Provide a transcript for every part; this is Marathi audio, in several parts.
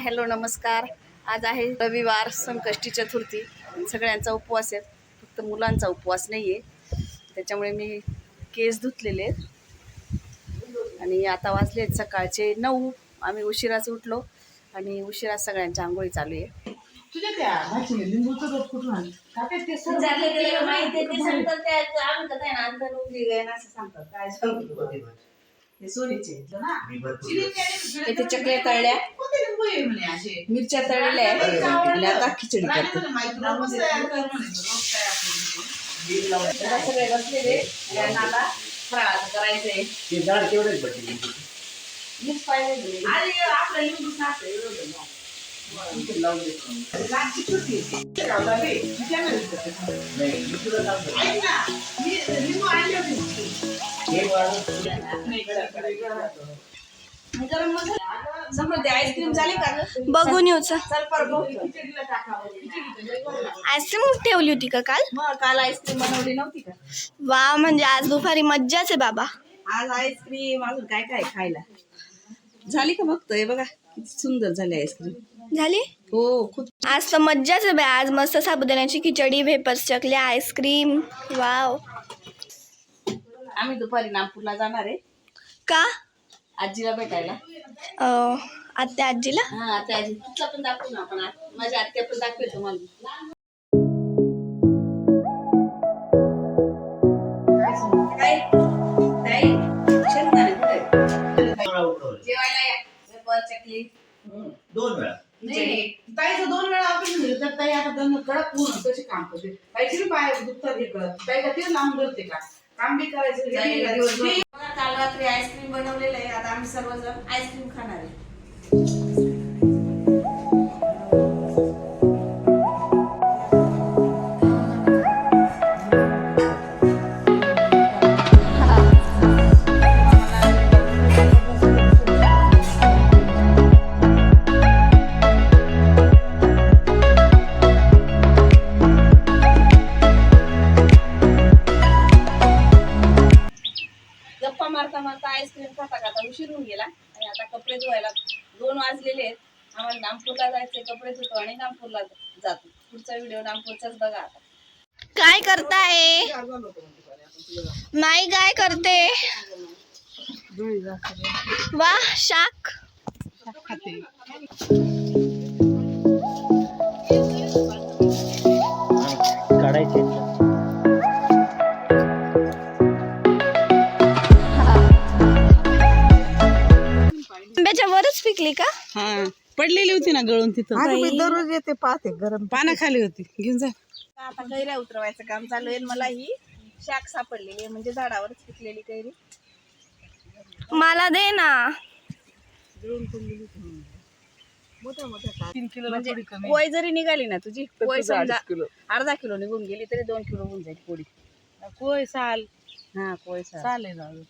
हॅलो नमस्कार. आज आहे रविवार संकष्टी चतुर्थी. सगळ्यांचा उपवास आहे. फक्त मुलांचा उपवास नाही आहे त्याच्यामुळे मी केस धुतलेले आहेत. आणि आता वाजले आहेत सकाळचे नऊ. आम्ही उशिराच उठलो आणि उशिरा सगळ्यांच्या आंघोळी चालू आहे. तुझ्या त्या भाषेने लिंबूचं रस कुठून आणलं? का ते ते सर्व हे सोनीचे आहेत ना? चिलीचे आणि इथे चकल्या तळल्या कोणते लिंबू आहे म्हणे असे? मिरच्या तळलेल्या आहेत आणि आता खिचडी करते ना, माहिती नाही. रोज तयार कर म्हणे. रोज तयार कर म्हणे. आता सगळे बसलेले यांना आता फराळाचं करायचंय ते झाड केवढेच बघितले मीच पाहिजे आणि आपलं लिंबू एवढं. आईस्क्रीम झाली का बघून येऊ आईस्क्रीम ठेवली होती का काल? काल आईस्क्रीम बनवली नव्हती का वा म्हणजे आज दुपारी मज्जाच आहे बाबा. आज आईस्क्रीम अजून काय काय खायला? झाली का बघतोय बघा किती सुंदर झाली आईस्क्रीम झाली? हो खूप आज तर मज्जाच आहे बाई. आज मस्त साबुदाण्याची खिचडी वेपर्स चकली आईस्क्रीम वाव आम्ही दुपारी नागपूरला जाणार आहे. का? आजीला भेटायला. अं, आत्या आजीला? हा आता आजी. तुला पण दाखवू ना आपण. आज. माझी आत्या पण दाखवेल तुम्हाला काय? ताई, शेंगदाणे कुठे? जेवायला या. वेपर, चकली. दोन वेळा. नाही ताईचं दोन वेळा ऑपरेशन झालं तर ताई आता दोन कडक पूर्ण कसे काम करते? ताईची बी पाय दुखतात हे करत ताई का ते लांब करते का? काम बी करायचं. हे बी करायचं. काल रात्री आईस्क्रीम बनवलेलं आहे. आता आम्ही सर्वजण आईस्क्रीम खाणार आहे. गप्पा मारता मारता आईस्क्रीम खाता खाता उशीर होऊन गेला. आणि आता कपडे धुवायला दोन वाजलेले आहेत. आम्हाला नागपूरला जायचे कपडे धुतो आणि नागपूरला जातो. पुढचा व्हिडिओ नागपूरचाच बघा आता. काय करताय? माई काय करते? वा शाक. पडलेली होती ना गळून तिथं. दररोज येते पाहते गरम पानाखाली होती. घेऊन जा. आता कैऱ्या उतरवायचं काम चालू आहे मला ही शाक सापडलेली आहे म्हणजे झाडावरच पिकलेली कैरी. मला दे ना. तीन किलो म्हणजे पोय जरी निघाली ना तुझी पोय समजा अर्धा किलो निघून गेली तरी दोन किलो होऊन जाईल पोळी कोय साल. हा पोय साल. जाऊ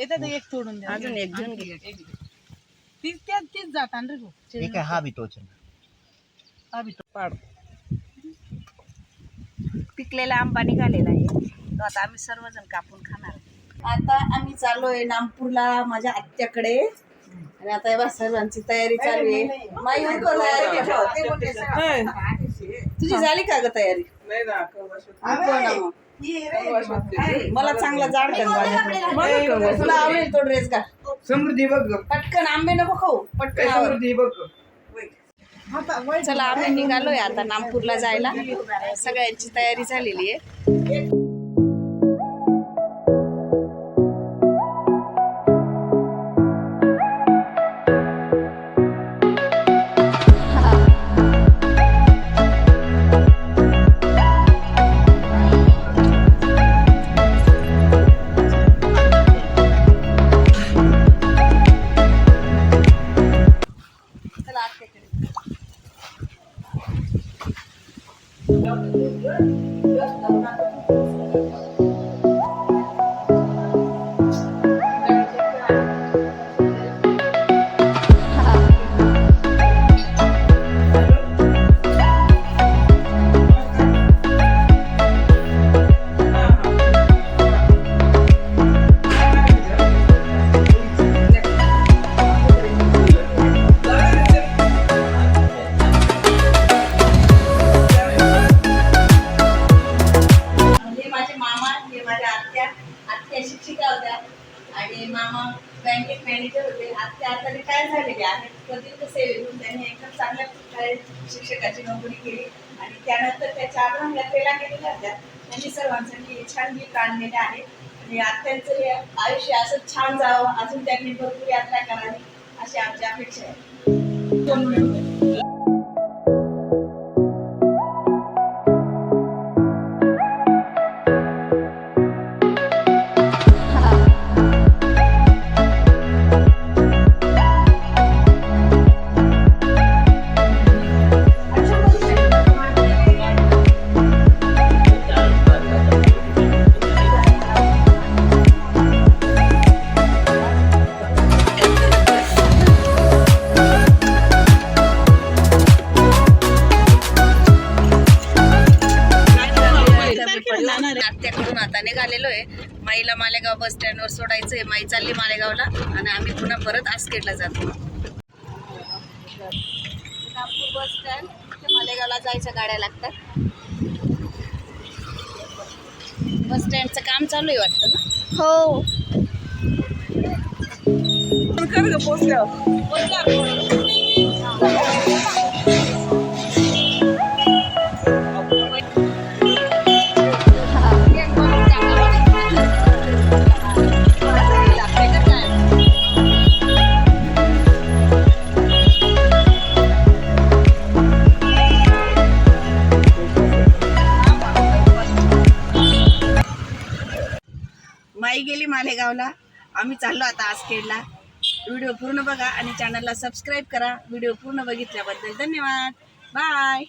येतात एक तोडून द्या. अजून एक घेऊन घे. तीच त्यात तीच जात रे गो हे काय हा बी तोच हा बी तो पाड. पिकलेला आंबा निघालेला आहे. तो आता आम्ही सर्वजण कापून खाणार. आहे. आता आम्ही चाललोय नागपूरला माझ्या आत्याकडे. आणि आता हे बघ सर्वांची तयारी चालू आहे. माई तयारी ठेव. तुझी झाली का ग तयारी? मग. मला चांगला जाड कर तुला आवडेल तो ड्रेस का? समृद्धी बघ. पटकन आंबे नको खाऊ. पटकन. समृद्धी बघ. चला आम्ही निघालोय आता नागपूरला जायला. सगळ्यांची तयारी झालेली आहे. आणि एक मॅनेजर होते. आता आता रिटायर झालेले आहेत. प्रदीर्घ सेवेतून त्यांनी एकदम चांगल्या प्रकारे शिक्षकाची नोकरी केली. आणि त्यानंतर त्याच्या आग्रह केला गेलेल्या होत्या. त्यांनी सर्वांसाठी छान गीत आणलेले आहे. आणि आत्यांचं हे आयुष्य असं छान जावं. अजून त्यांनी भरपूर यात्रा करावी अशी आमची अपेक्षा आहे. निघालेलो आहे. माईला मालेगाव बस स्टँडवर सोडायचं आहे माई चालली मालेगावला आणि आम्ही पुन्हा परत आसखेडला जातो. नागपूर बस स्टँड ते मालेगावला जायच्या गाड्या लागतात. बस स्टँडचं काम चालू आहे वाटतं ना? हो. आई गेली मालेगावला. आम्ही चाललो आता आसखेडला. व्हिडिओ पूर्ण बघा आणि चॅनलला सबस्क्राईब करा. व्हिडिओ पूर्ण बघितल्याबद्दल धन्यवाद. Bye